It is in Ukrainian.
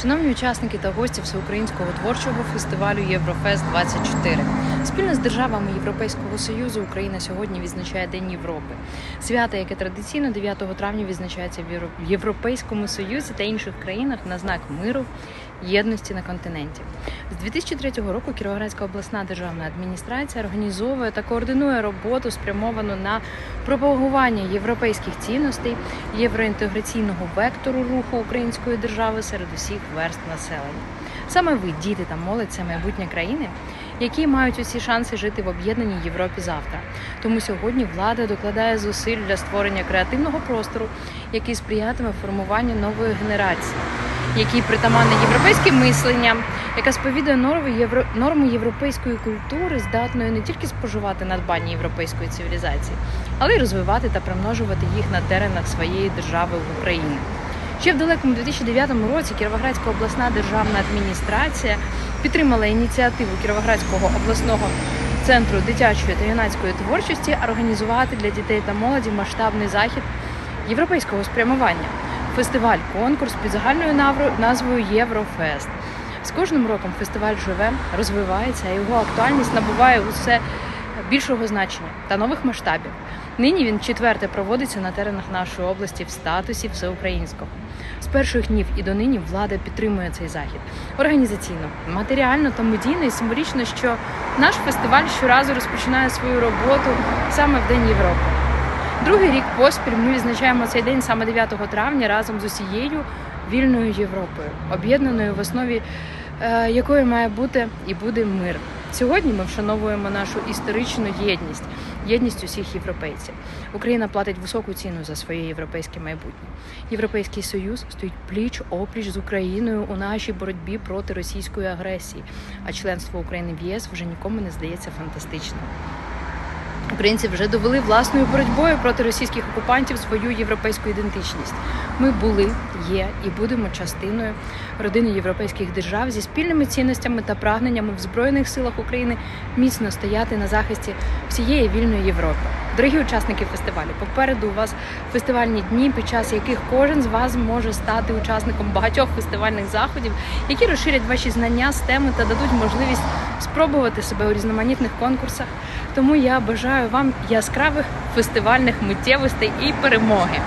Шановні учасники та гості всеукраїнського творчого фестивалю Єврофест 24 спільно з державами Європейського союзу Україна сьогодні відзначає День Європи. Свято, яке традиційно 9 травня відзначається в Європейському Союзі та інших країнах на знак миру, єдності на континенті. З 2003 року Кіровоградська обласна державна адміністрація організовує та координує роботу, спрямовану на пропагування європейських цінностей, євроінтеграційного вектору руху української держави серед усіх верст населення. Саме ви, діти та молодь, це майбутнє країни, які мають усі шанси жити в об'єднаній Європі завтра. Тому сьогодні влада докладає зусиль для створення креативного простору, який сприятиме формуванню нової генерації, який притаманне європейське мислення, яка сповідує норми, євро... норми європейської культури, здатної не тільки споживати надбання європейської цивілізації, але й розвивати та примножувати їх на теренах своєї держави в Україні. Ще в далекому 2009 році Кіровоградська обласна державна адміністрація підтримала ініціативу Кіровоградського обласного центру дитячої та юнацької творчості організувати для дітей та молоді масштабний захід європейського спрямування фестиваль конкурс під загальною назвою Єврофест. З кожним роком фестиваль живе, розвивається, його актуальність набуває усе більшого значення та нових масштабів. Нині він четверте проводиться на теренах нашої області в статусі всеукраїнського. З перших днів і донині влада підтримує цей захід організаційно, матеріально та медійно і символічно, що наш фестиваль щоразу розпочинає свою роботу саме в День Європи. Другий рік поспіль ми відзначаємо цей день саме 9 травня разом з усією вільною Європою, об'єднаною в основі е, якої має бути і буде мир. Сьогодні ми вшановуємо нашу історичну єдність, єдність усіх європейців. Україна платить високу ціну за своє європейське майбутнє. Європейський союз стоїть пліч опліч з Україною у нашій боротьбі проти російської агресії. А членство України в ЄС вже нікому не здається фантастичним. Українці вже довели власною боротьбою проти російських окупантів свою європейську ідентичність. Ми були, є і будемо частиною родини європейських держав зі спільними цінностями та прагненнями в збройних силах України міцно стояти на захисті всієї вільної Європи. Дорогі учасники фестивалю, попереду у вас фестивальні дні, під час яких кожен з вас може стати учасником багатьох фестивальних заходів, які розширять ваші знання з теми та дадуть можливість спробувати себе у різноманітних конкурсах. Тому я бажаю вам яскравих фестивальних миттєвостей і перемоги.